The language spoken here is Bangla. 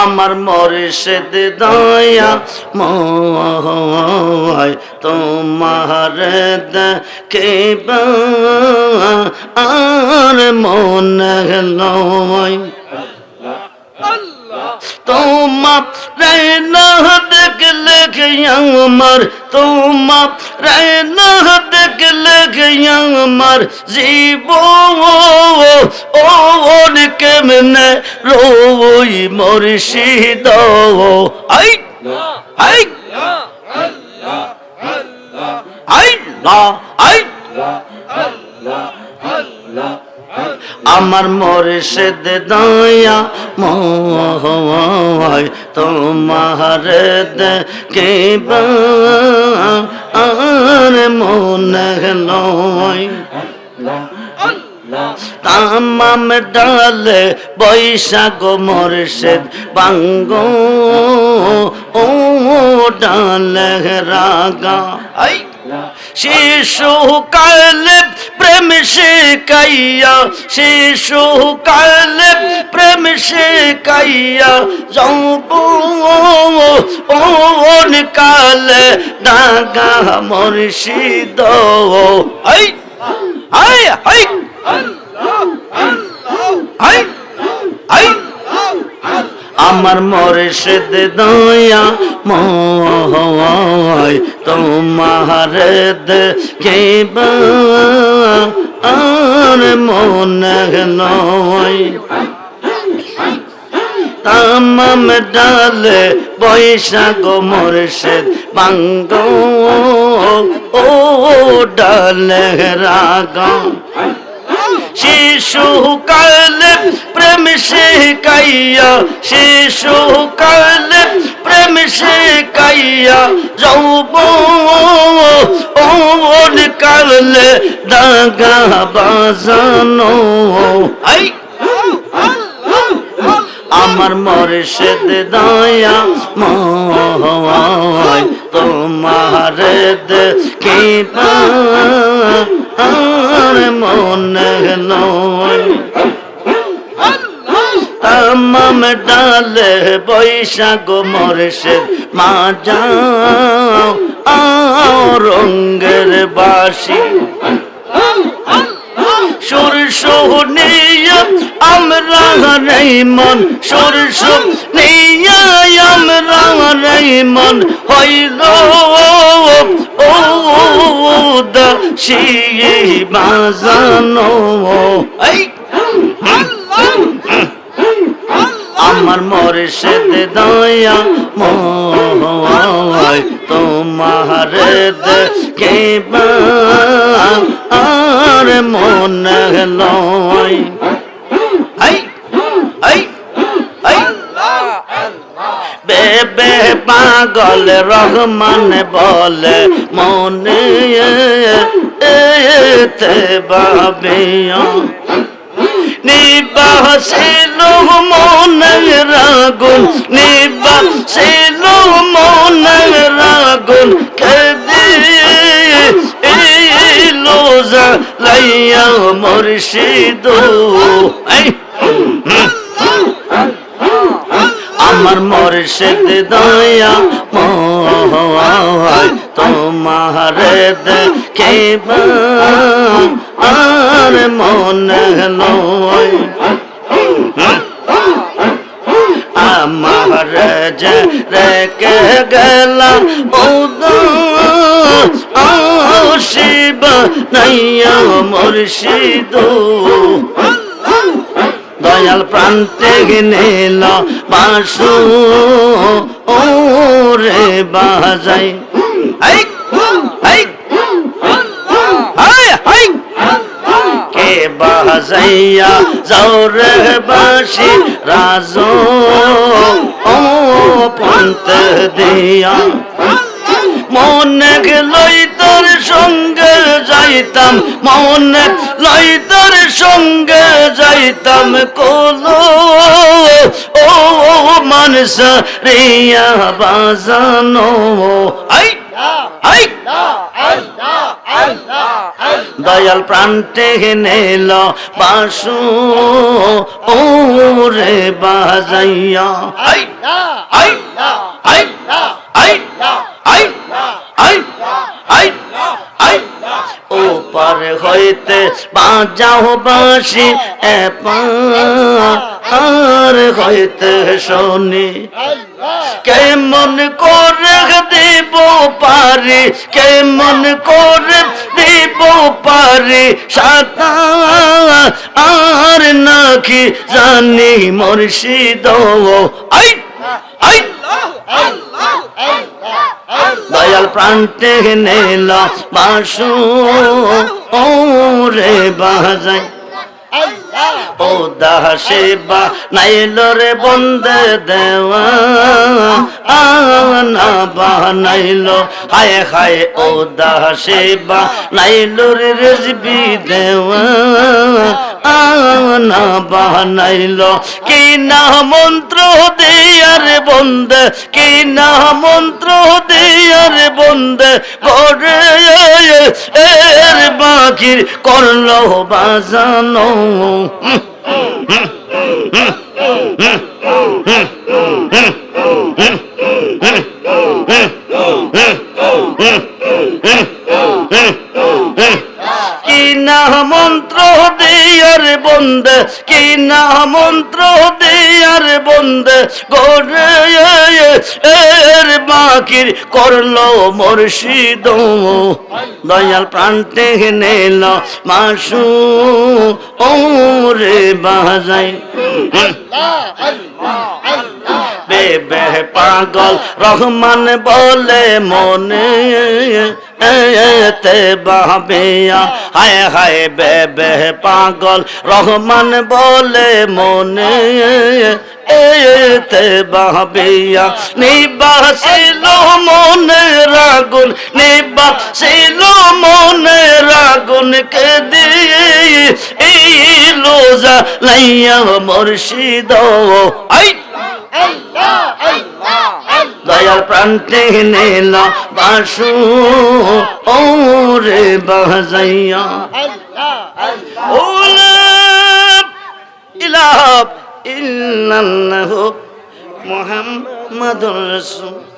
আমার মরিষেদ দয়া ময় তোমার দেখিব আর মনে নয়। তোমার না দেখলে আমার তোমার না দেখলে আমার জীব ওন কেমনে রই মর্শিদ আই আই আই আই আমার মর্ষেদ দয়া ময় তোমার কে আর মনে নয়। তামাম ডালে বৈশাখ মর্ষেদ বাঙ্গ ও ডালে রাগা। আই শিশু কালে প্রেম শিকাইয়া শিশু কালে প্রেম শিকাইয়া যৌব ওন কালে ডাগা মর্শিদ হাই আই আই আই আমার মর্ষেদ দয়া ময় তোমার কে আর মনে নয়। তামাম ডালে বৈশাখ মর্ষেদ বাঙ্গ, ও ডালে রাগা। শিশু কালে প্রেম শিকাইয়া শিশু কালে প্রেম শিকাইয়া যৌব ওন কালে দাগা বাজানো। আই! আমার মরে মর্ষেদ দয়া ময় তোমার দে কে আর মনে নয় তামাম ডালে বৈশাখ মর্ষেদ মা যাও রঙ্গের বাসি সরষ নিয়ে আমরা রে মন সরষ নিয়ে আমরা রে মন হইল ও দাসি বাজানো। আমার মরে সেতে দয়া ময় তোমার কে আর মনে নয় আই আই আই বেবে পাগল রহমান বলে, মনে এতে বাবিয়া নিবাসিল মনের আগুন নিবাসিল মনের আগুন কেদি ইলো লাইয়া মুর্শিদ। এই আমার মর্ষেদ দয়া ময় তোমার দেখে আর মনে নয়। আমার যে রেখে গেলাম শিব, নাইয়া মুর্শিদ। দয়াল প্রান্তে গেল বাসু ও রে বাজাই কে বাজাইয়া যাও রে বাসি রাজ, ও পন্ত দিয়া। মনে লই সঙ্গে যাইতাম, মনে লই সঙ্গে যাইতাম কোলো। ও মানুষ রিয়া বাজানো। আই আই, দয়াল প্রান্তে নেল বাসু, ও, রে বাজাইয়া। আই আই আই আই আই আই আই আই। ও পার হইতে বাজাও বাসি আর হইতে শোনি। কেমন করে দিব পারি, কেমন করে দিব পারি সাতা আর নাকি জানি মুর্শিদ। আই আই। দয়াল প্রান্তে নেল বাসু, ও রে বাজাই। ও দাসে বা নাইল রে বন্দে দেওয়া আনা বানাইল হায় হায়, ও দাসে বা নাইল রে রেজবি দেওয়া আনা বানাইল কি না মন্ত্র দিয়ার বন্দ কি না মন্ত্র দিয়ার বন্দ এর বাকির করল বাজানো কি না মন্ত্র দিয়ার বন্দে, কি না মন্ত্র দিয়ার বন্দে গোরে এর বাকির করল মুর্শিদ দয়াল প্রান্তে নেল মাসু ও রে বাজাই বেবে পাগল। রহমান বলে মনে এতে বাবিয়া। হায় হায় বেবে পাগল। রহমান বলে মনে এতে বাবিয়া। নিবাসিল মনে রাগুন, নিবাসিল মনে রাগুন কে দিয়ে এই লোজা লাইয়া মুর্শিদ। আই দয়াল প্রান্তে নেলা বাসু রে বাজাইয়া। ইলাহ ইল্লাল্লাহু মুহাম্মাদুর রাসূল।